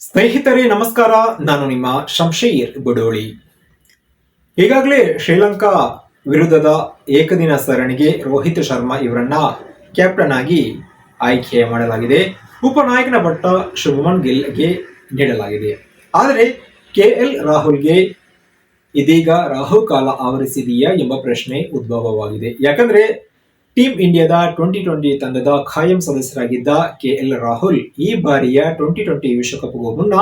ಸ್ನೇಹಿತರೆ, ನಮಸ್ಕಾರ. ನಾನು ನಿಮ್ಮ ಶಂಶೀರ್ ಬುಡೋಳಿ ಈಗಾಗಲೇ ಶ್ರೀಲಂಕಾ ವಿರುದ್ಧದ ಏಕದಿನ ಸರಣಿಗೆ ರೋಹಿತ್ ಶರ್ಮಾ ಇವರನ್ನ ಕ್ಯಾಪ್ಟನ್ ಆಗಿ ಆಯ್ಕೆ ಮಾಡಲಾಗಿದೆ. ಉಪನಾಯಕನ ಪಟ್ಟ ಶುಭಮನ್ ಗಿಲ್ಗೆ ನೀಡಲಾಗಿದೆ. ಆದರೆ, ಕೆ ಎಲ್ ರಾಹುಲ್ಗೆ ಇದೀಗ ರಾಹುಕಾಲ ಆವರಿಸಿದೆಯಾ ಎಂಬ ಪ್ರಶ್ನೆ ಉದ್ಭವವಾಗಿದೆ. ಯಾಕಂದ್ರೆ ಟೀಂ ಇಂಡಿಯಾದ ಟ್ವೆಂಟಿ ಟ್ವೆಂಟಿ ತಂಡದ ಖಾಯಂ ಸದಸ್ಯರಾಗಿದ್ದ ಕೆಎಲ್ ರಾಹುಲ್ ಈ ಬಾರಿಯ ಟ್ವೆಂಟಿ ಟ್ವೆಂಟಿ ವಿಶ್ವಕಪ್ಗೂ ಮುನ್ನ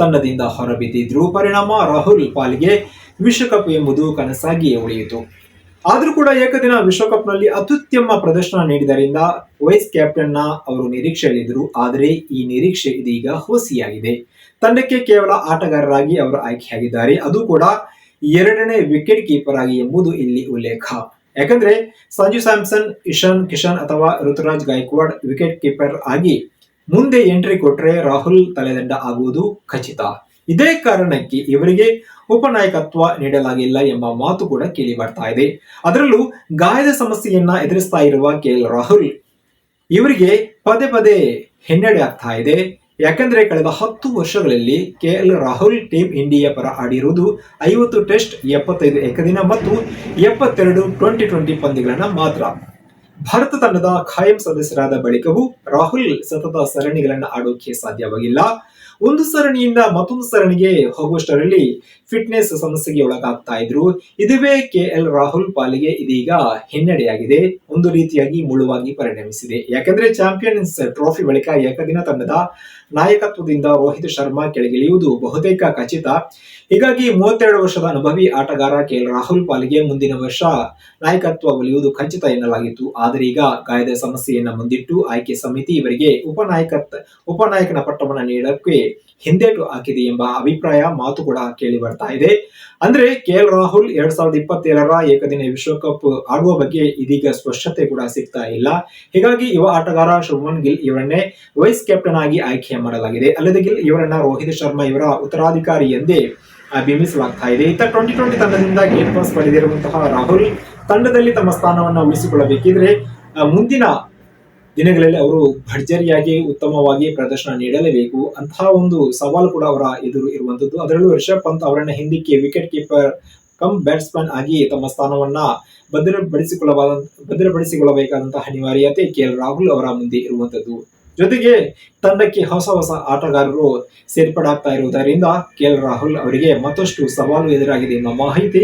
ತಂಡದಿಂದ ಹೊರಬಿದ್ದಿದ್ರು ಪರಿಣಾಮ ರಾಹುಲ್ ಪಾಲಿಗೆ ವಿಶ್ವಕಪ್ ಎಂಬುದು ಕನಸಾಗಿಯೇ ಉಳಿಯಿತು. ಆದರೂ ಕೂಡ ಏಕದಿನ ವಿಶ್ವಕಪ್ನಲ್ಲಿ ಅತ್ಯುತ್ತಮ ಪ್ರದರ್ಶನ ನೀಡಿದರಿಂದ ವೈಸ್ ಕ್ಯಾಪ್ಟನ್ನ ಅವರು ನಿರೀಕ್ಷೆಯಲ್ಲಿದ್ದರು. ಆದರೆ ಈ ನಿರೀಕ್ಷೆ ಇದೀಗ ಹುಸಿಯಾಗಿದೆ. ತಂಡಕ್ಕೆ ಕೇವಲ ಆಟಗಾರರಾಗಿ ಅವರು ಆಯ್ಕೆಯಾಗಿದ್ದಾರೆ. ಅದು ಕೂಡ ಎರಡನೇ ವಿಕೆಟ್ ಕೀಪರ್ ಆಗಿ ಎಂಬುದು ಇಲ್ಲಿ ಉಲ್ಲೇಖ. ಯಾಕಂದ್ರೆ ಸಂಜು ಸ್ಯಾಮ್ಸನ್, ಇಶಾನ್, ಕಿಶನ್ ಅಥವಾ ಋತುರಾಜ್ ಗಾಯಕ್ವಾಡ್ ವಿಕೆಟ್ ಕೀಪರ್ ಆಗಿ ಮುಂದೆ ಎಂಟ್ರಿ ಕೊಟ್ಟರೆ ರಾಹುಲ್ ತಲೆದಂಡ ಆಗುವುದು ಖಚಿತ. ಇದೇ ಕಾರಣಕ್ಕೆ ಇವರಿಗೆ ಉಪನಾಯಕತ್ವ ನೀಡಲಾಗಿಲ್ಲ ಎಂಬ ಮಾತು ಕೂಡ ಕೇಳಿ ಬರ್ತಾ ಇದೆ. ಅದರಲ್ಲೂ ಗಾಯದ ಸಮಸ್ಯೆಯನ್ನ ಎದುರಿಸ್ತಾ ಇರುವ ಕೆ ರಾಹುಲ್, ಇವರಿಗೆ ಪದೇ ಪದೇ ಹಿನ್ನಡೆ ಆಗ್ತಾ ಇದೆ. ಯಾಕಂದ್ರೆ ಕಳೆದ ಹತ್ತು ವರ್ಷಗಳಲ್ಲಿ ಕೆಎಲ್ ರಾಹುಲ್ ಟೀಮ್ ಇಂಡಿಯಾ ಪರ ಆಡಿರುವುದು ಐವತ್ತು ಟೆಸ್ಟ್, ಎಪ್ಪತ್ತೈದು ಏಕದಿನ ಮತ್ತು ಎಪ್ಪತ್ತೆರಡು ಟ್ವೆಂಟಿ ಟ್ವೆಂಟಿ ಪಂದ್ಯಗಳನ್ನು ಮಾತ್ರ. ಭಾರತ ತಂಡದ ಖಾಯಂ ಸದಸ್ಯರಾದ ಬಳಿಕವೂ ರಾಹುಲ್ ಸತತ ಸರಣಿಗಳನ್ನು ಆಡೋಕೆ ಸಾಧ್ಯವಾಗಿಲ್ಲ. ಒಂದು ಸರಣಿಯಿಂದ ಮತ್ತೊಂದು ಸರಣಿಗೆ ಹೋಗುವಷ್ಟರಲ್ಲಿ ಫಿಟ್ನೆಸ್ ಸಮಸ್ಯೆಗೆ ಒಳಗಾಗ್ತಾ ಇದ್ರು. ಇದುವೇ ಕೆ ಎಲ್ ರಾಹುಲ್ ಪಾಲಿಗೆ ಇದೀಗ ಹಿನ್ನಡೆಯಾಗಿದೆ. ಒಂದು ರೀತಿಯಾಗಿ ಮುಳುವಾಗಿ ಪರಿಣಮಿಸಿದೆ. ಯಾಕಂದ್ರೆ ಚಾಂಪಿಯನ್ಸ್ ಟ್ರೋಫಿ ಬಳಿಕ ಏಕದಿನ ತಂಡದ ನಾಯಕತ್ವದಿಂದ ರೋಹಿತ್ ಶರ್ಮಾ ಕೆಳಗಿಳಿಯುವುದು ಬಹುತೇಕ ಖಚಿತ. ಹೀಗಾಗಿ ಮೂವತ್ತೆರಡು ವರ್ಷದ ಅನುಭವಿ ಆಟಗಾರ ಕೆ ಎಲ್ ರಾಹುಲ್ ಪಾಲಿಗೆ ಮುಂದಿನ ವರ್ಷ ನಾಯಕತ್ವ ಒಲಿಯುವುದು ಖಚಿತ ಎನ್ನಲಾಗಿತ್ತು. ಆದರೆ ಈಗ ಗಾಯದ ಸಮಸ್ಯೆಯನ್ನ ಮುಂದಿಟ್ಟು ಆಯ್ಕೆ ಸಮಿತಿ ಇವರಿಗೆ ಉಪನಾಯಕ ಉಪನಾಯಕನ ಪಟ್ಟವನ್ನು ನೀಡಕ್ಕೆ ಹಿಂದೇಟು ಹಾಕಿದೆ ಎಂಬ ಅಭಿಪ್ರಾಯ ಮಾತು ಕೂಡ ಕೇಳಿ ಬರ್ತಾ ಇದೆ. ಅಂದ್ರೆ ಕೆ ಎಲ್ ರಾಹುಲ್ ಎರಡ್ ಸಾವಿರದ ಇಪ್ಪತ್ತೇಳರ ಏಕದಿನ ವಿಶ್ವಕಪ್ ಆಡುವ ಬಗ್ಗೆ ಇದೀಗ ಸ್ಪಷ್ಟತೆ ಕೂಡ ಸಿಗ್ತಾ ಇಲ್ಲ. ಹೀಗಾಗಿ ಯುವ ಆಟಗಾರ ಶುಭಮನ್ ಗಿಲ್ ಇವರನ್ನೇ ವೈಸ್ ಕ್ಯಾಪ್ಟನ್ ಆಗಿ ಆಯ್ಕೆ ಮಾಡಲಾಗಿದೆ. ಅಲ್ಲದೆ ಗಿಲ್ ಇವರನ್ನ ರೋಹಿತ್ ಶರ್ಮಾ ಇವರ ಉತ್ತರಾಧಿಕಾರಿ ಎಂದೇ ಬಿಂಬಿಸಲಾಗ್ತಾ ಇದೆ. ಇತ್ತ ಟ್ವೆಂಟಿ ಟ್ವೆಂಟಿ ತಂಡದಿಂದ ಗೇಟ್ ಪಾಸ್ ಪಡೆದಿರುವಂತಹ ರಾಹುಲ್ ತಂಡದಲ್ಲಿ ತಮ್ಮ ಸ್ಥಾನವನ್ನು ಉಳಿಸಿಕೊಳ್ಳಬೇಕಿದ್ರೆ ಮುಂದಿನ ದಿನಗಳಲ್ಲಿ ಅವರು ಭರ್ಜರಿಯಾಗಿ ಉತ್ತಮವಾಗಿ ಪ್ರದರ್ಶನ ನೀಡಲೇಬೇಕು. ಅಂತಹ ಒಂದು ಸವಾಲು ಕೂಡ ಅವರ ಎದುರು ಇರುವಂತದ್ದು. ಅದರಲ್ಲೂ ರಿಷಬ್ ಪಂತ್ ಅವರನ್ನ ಹಿಂದಿಕ್ಕೆ ವಿಕೆಟ್ ಕೀಪರ್ ಕಮ್ ಬ್ಯಾಟ್ಸ್ಮನ್ ಆಗಿ ತಮ್ಮ ಸ್ಥಾನವನ್ನ ಭದ್ರಪಡಿಸಿಕೊಳ್ಳಬಾದ, ಭದ್ರಪಡಿಸಿಕೊಳ್ಳಬೇಕಾದಂತಹ ಅನಿವಾರ್ಯತೆ ಕೆ ಎಲ್ ರಾಹುಲ್ ಅವರ ಮುಂದೆ ಇರುವಂತದ್ದು. ಜೊತೆಗೆ ತಂಡಕ್ಕೆ ಹೊಸ ಹೊಸ ಆಟಗಾರರು ಸೇರ್ಪಡಾಗ್ತಾ ಇರುವುದರಿಂದ ಕೆ ಎಲ್ ರಾಹುಲ್ ಅವರಿಗೆ ಮತ್ತಷ್ಟು ಸವಾಲು ಎದುರಾಗಿದೆ ಎಂಬ ಮಾಹಿತಿ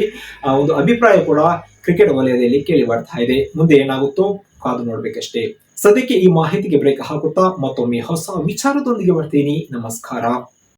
ಒಂದು ಅಭಿಪ್ರಾಯ ಕೂಡ ಕ್ರಿಕೆಟ್ ವಲಯದಲ್ಲಿ ಕೇಳಿ ಬರ್ತಾ ಇದೆ. ಮುಂದೆ ಏನಾಗುತ್ತೋ ಕಾದು ನೋಡ್ಬೇಕಷ್ಟೇ. ಸದ್ಯಕ್ಕೆ ಈ ಮಾಹಿತಿಗೆ ಬ್ರೇಕ್ ಹಾಕುತ್ತಾ ಮತ್ತೊಮ್ಮೆ ಹೊಸ ವಿಚಾರದೊಂದಿಗೆ ಬರ್ತೀನಿ. ನಮಸ್ಕಾರ.